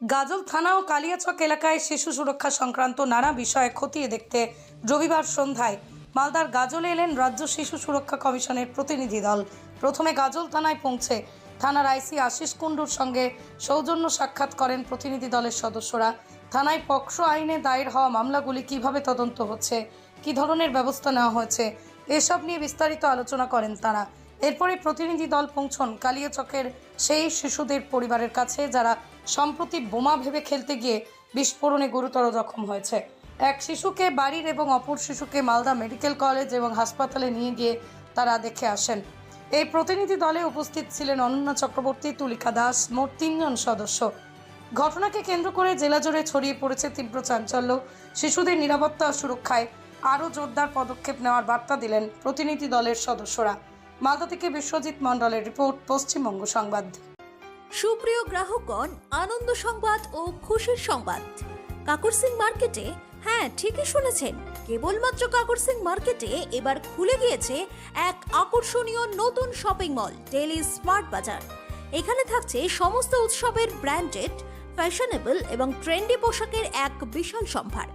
গাজল থানা ও কালিয়াচক এলাকায় শিশু সুরক্ষা সংক্রান্ত নানা বিষয়ে খতিয়ে দেখতে রবিবার সন্ধ্যায় মালদার গাজলে এলেন রাজ্য শিশু সুরক্ষা কমিশনের প্রতিনিধি দল। প্রথমে গাজল থানায় পৌঁছে থানার আইসি আশিস কুণ্ডুর সঙ্গে সৌজন্য সাক্ষাৎ করেন প্রতিনিধি দলের সদস্যরা। থানায় পক্সো আইনে দায়ের হওয়া মামলাগুলি কীভাবে তদন্ত হচ্ছে, কী ধরনের ব্যবস্থা নেওয়া হয়েছে, এসব নিয়ে বিস্তারিত আলোচনা করেন তারা। এরপরে প্রতিনিধি দল পৌঁছন কালিয়াচকের সেই শিশুদের পরিবারের কাছে, যারা সম্প্রতি বোমা ভেবে খেলতে গিয়ে বিস্ফোরণে গুরুতর জখম হয়েছে। এক শিশুকে বাড়ির এবং অপর শিশুকে মালদা মেডিকেল কলেজ এবং হাসপাতালে নিয়ে গিয়ে তারা দেখে আসেন। এই প্রতিনিধি দলে উপস্থিত ছিলেন অনন্যা চক্রবর্তী, তুলিকা দাস মোট তিনজন সদস্য। ঘটনাকে কেন্দ্র করে জেলা জুড়ে ছড়িয়ে পড়েছে তীব্র চাঞ্চল্য। শিশুদের নিরাপত্তা ও সুরক্ষায় আরও জোরদার পদক্ষেপ নেওয়ার বার্তা দিলেন প্রতিনিধি দলের সদস্যরা। মালদা থেকে বিশ্বজিৎ মণ্ডলের রিপোর্ট, পশ্চিমবঙ্গ সংবাদ। সুপ্রিয় গ্রাহকগণ, আনন্দ সংবাদ ও খুশির সংবাদ। কাকর সিং মার্কেটে হ্যাঁ ঠিকই শুনেছেন, কেবলমাত্র কাকর সিং মার্কেটে এবার খুলে গিয়েছে এক আকর্ষণীয় নতুন শপিং মল ডেলি স্মার্ট বাজার। এখানে থাকছে সমস্ত উৎসবের ব্র্যান্ডেড, ফ্যাশনেবল এবং ট্রেন্ডি পোশাকের এক বিশাল সম্ভার,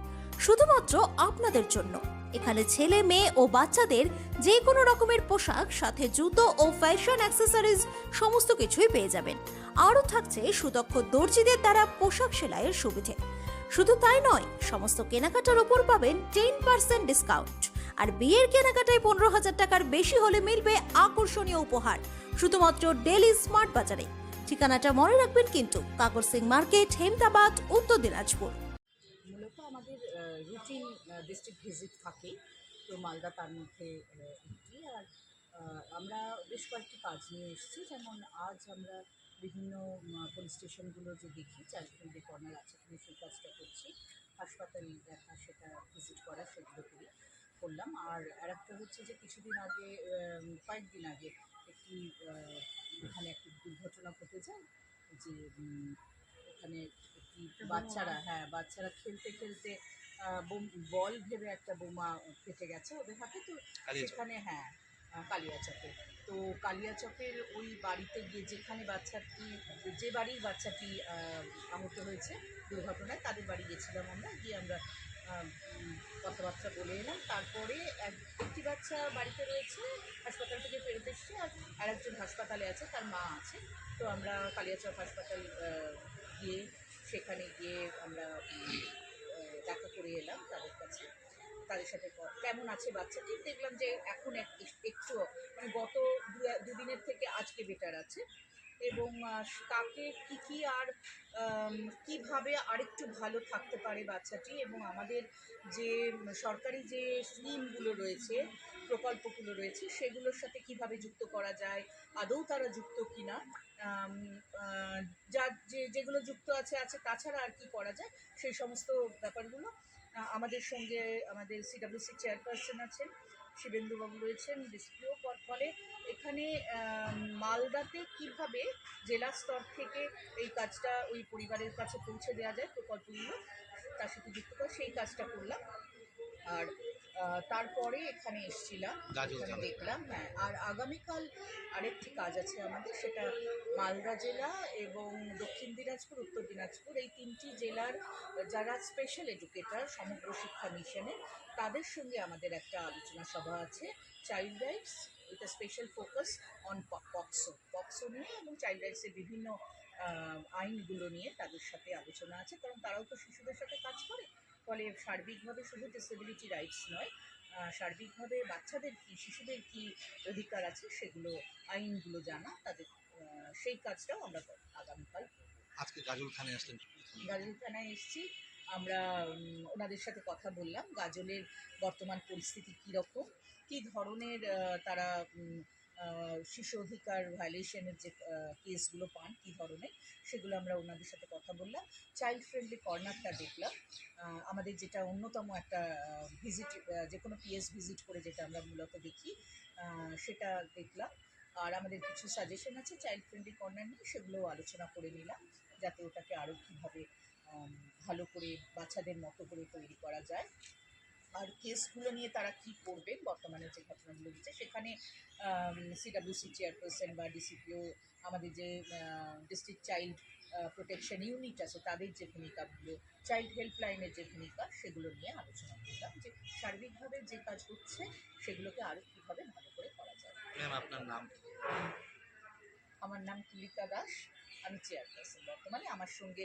শুধুমাত্র আপনাদের জন্য। এখানে ছেলে, মেয়ে ও বাচ্চাদের যে কোনো রকমের পোশাক, সাথে জুতো ও ফ্যাশন অ্যাক্সেসরিজ সমস্ত কিছুই পেয়ে যাবেন। আরও থাকছে সুদক্ষ দর্জিদের দ্বারা পোশাক সেলাইয়ের সুবিধে। শুধু তাই নয়, সমস্ত কেনাকাটার ওপর পাবেন টেন পার্সেন্ট ডিসকাউন্ট আর বিয়ের কেনাকাটায় পনেরো হাজার টাকার বেশি হলে মিলবে আকর্ষণীয় উপহার, শুধুমাত্র ডেলি স্মার্ট বাজারে ঠিকানাটা মনে রাখবেন কিন্তু কাকর সিং মার্কেট, হেমদাবাদ, উত্তর দিনাজপুর। আমাদের রুটিন ডিস্ট্রিক্ট ভিজিট থাকে। তো মালদা তার মধ্যে একটি আর আমরা বেশ কয়েকটি কাজ নিয়ে এসেছি। যেমন আজ আমরা বিভিন্ন পুলিশ স্টেশনগুলো যে দেখি চারিদিকে কর্নার আছে কিনা সেই কাজটা করছি। হাসপাতাল দেখা, সেটা ভিজিট করা, সেগুলো করি, করলাম। আর আরেকটা হচ্ছে যে কিছুদিন আগে কয়েকদিন আগে একটি এখানে একটি দুর্ঘটনা ঘটে যায়, যে ওখানে একটি বাচ্চারা হ্যাঁ বাচ্চারা খেলতে খেলতে বল ভেবে একটা বোমা ফেটে গেছে ওদের হাতে তো সেখানে হ্যাঁ কালিয়াচকে তো কালিয়াচকের ওই বাড়িতে গিয়ে যেখানে বাচ্চাটি যে বাড়ির বাচ্চাটি আহ, আহত হয়েছে দুর্ঘটনায় তাদের বাড়ি গেছিলাম আমরা গিয়ে আমরা কথাবার্তা বলে এলাম। তারপরে এক- একটি বাচ্চা বাড়িতে রয়েছে হাসপাতাল থেকে ফেরত এসছে আর আরেকজন হাসপাতালে আছে তার মা আছে। তো আমরা কালিয়াচক হাসপাতাল আহ, গিয়ে সেখানে গিয়ে আমরা দেখা করে এলাম তাদের কাছে, তাদের সাথে কেমন আছে বাচ্চাটি দেখলাম যে এখন এক- একটু মানে গত দুদিনের থেকে আজকে বেটার আছে এবং তাকে কী কী আর কীভাবে আরেকটু ভালো থাকতে পারে বাচ্চাটি এবং আমাদের যে সরকারি যে স্কিমগুলো রয়েছে প্রকল্পগুলো রয়েছে, সেগুলোর সাথে কীভাবে যুক্ত করা যায়, আদৌ তারা যুক্ত কিনা যা যে, যেগুলো যুক্ত আছে আছে তাছাড়া আর কি করা যায়, সেই সমস্ত ব্যাপারগুলো আমাদের সঙ্গে আমাদের সিডাব্লিউসি চেয়ারপারসন আছেন, শিবেন্দুবাবু রয়েছেন, ডিসপ্লেও ফলে এখানে মালদাতে কীভাবে জেলা স্তর থেকে এই কাজটা ওই পরিবারের কাছে পৌঁছে দেওয়া যায়, প্রকল্পগুলো, তার সাথে যুক্ত করে সেই কাজটা করলাম। আর তারপরে এখানে এসছিলাম দেখলাম হ্যাঁ আর আগামীকাল আরেকটি কাজ আছে আমাদের সেটা মালদা জেলা এবং দক্ষিণ দিনাজপুর উত্তর দিনাজপুর এই তিনটি জেলার যারা স্পেশাল এডুকেটার সমগ্র শিক্ষা মিশনে তাদের সঙ্গে আমাদের একটা আলোচনা সভা আছে child rights with a special focus on POCSO POCSO নিয়ে এবং চাইল্ড রাইটসের বিভিন্ন আইনগুলো নিয়ে তাদের সাথে আলোচনা আছে কারণ তারাও তো শিশুদের সাথে কাজ করে। ফলে সার্বিকভাবে শুধু ডিসেবিলিটি রাইটস নয় সার্বিকভাবে বাচ্চাদের কি শিশুদের কি অধিকার আছে সেগুলো আইনগুলো জানা তাদের সেই কাজটাও আমরা আগামীকাল আজকে গাজল থানায় আসলেন গাজল থানায় এসেছি। আমরা ওনাদের সাথে কথা বললাম গাজলের বর্তমান পরিস্থিতি কীরকম কী ধরনের তারা শিশু অধিকার ভায়োলেশনের যে কেসগুলো পান, কী ধরনের, সেগুলো আমরা ওনাদের সাথে কথা বললাম। চাইল্ড ফ্রেন্ডলি কর্নারটা দেখলাম। আমাদের যেটা অন্যতম একটা ভিজিট যে কোনো পিএস ভিজিট করে যেটা আমরা মূলত দেখি সেটা দেখলাম। আর আমাদের কিছু সাজেশন আছে চাইল্ড ফ্রেন্ডলি কর্নার নিয়ে, সেগুলোও আলোচনা করে নিলাম, যাতে ওটাকে আরও কীভাবে ভালো করে বাচ্চাদের মতো করে তৈরি করা যায়। আর কেসগুলো নিয়ে তারা কি করবে বর্তমানে যে ঘটনাগুলো হচ্ছে সেখানে সিডাব্লিউসি চেয়ারপারসন বা ডিসিপিও আমাদের যে ডিস্ট্রিক্ট চাইল্ড প্রোটেকশন ইউনিট আছে তাদের যে ভূমিকাগুলো চাইল্ড হেল্পলাইনের যে ভূমিকা সেগুলো নিয়ে আলোচনা করলাম যে সার্বিকভাবে যে কাজ হচ্ছে সেগুলোকে আরও কীভাবে ভালো করে করা যায়। ম্যাম আপনার নাম আমার নাম তুলিকা দাস। আমি চেয়ারপারসন বর্তমানে। আমার সঙ্গে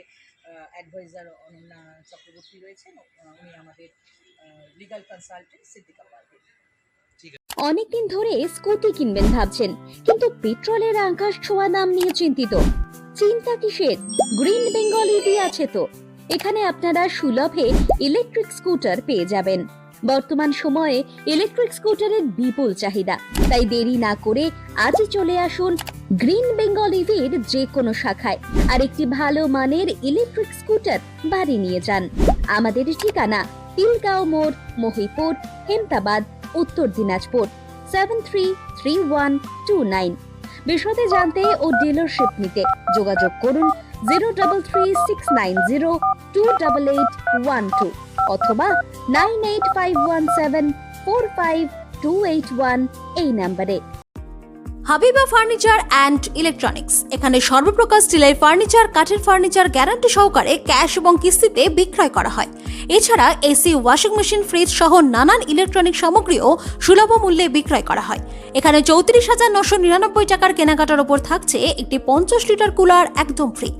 অ্যাডভাইজার অনন্যা চক্রবর্তী রয়েছেন। উনি আমাদের লিগাল কনসালটেন্ট সিদ্দিকা পারভীন অনেকদিন ধরে স্কুটি কিনবেন ভাবছেন কিন্তু পেট্রোলের আকাশ ছোঁয়া দাম নিয়ে চিন্তিত। চিন্তা কিসের? গ্রিন বেঙ্গল ইভি আছে তো। এখানে আপনারা সুলভে ইলেকট্রিক স্কুটার পেয়ে যাবেন। বর্তমান সময়ে ইলেকট্রিক স্কুটারের বিপুল চাহিদা। তাই দেরি না করে আজই চলে আসুন গ্রিন বেঙ্গল ইভির যে কোনো শাখায়। আর একটি ভালো মানের ইলেকট্রিক স্কুটার বাড়ি নিয়ে যান। আমাদের ঠিকানা তিলগাঁও মোড়, Mahipur, Hemtabad, Uttar Dinajpur seven three three one two nine বিশদে জানতে ও ডিলারশিপ নিতে যোগাযোগ করুন zero double three six nine zero two double eight one two অথবা nine eight five one seven four five two eight one এই নাম্বারে। Habiba furniture and electronics. এখানে সর্বপ্রকার স্টিলের ফার্নিচার, কাঠের ফার্নিচার, গ্যারান্টি সহকারে ক্যাশ এবং কিস্তিতে বিক্রয় করা হয়। এছাড়া এসি, ওয়াশিং মেশিন, ফ্রিজ সহ নানান ইলেকট্রনিক সামগ্রীও সুলভ মূল্যে বিক্রয় করা হয়। এখানে চৌত্রিশ হাজার নশো নিরানব্বই টাকার কেনাকাটার ওপর থাকছে একটি পঞ্চাশ লিটার কুলার একদম ফ্রি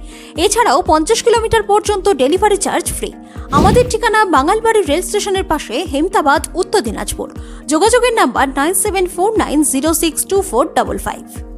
এছাড়াও পঞ্চাশ কিলোমিটার পর্যন্ত ডেলিভারি চার্জ ফ্রি আমাদের ঠিকানা বাঙালবাড়ি রেল স্টেশনের পাশে হেমতাবাদ, উত্তর দিনাজপুর। যোগাযোগের number nine seven four nine zero six two four double five.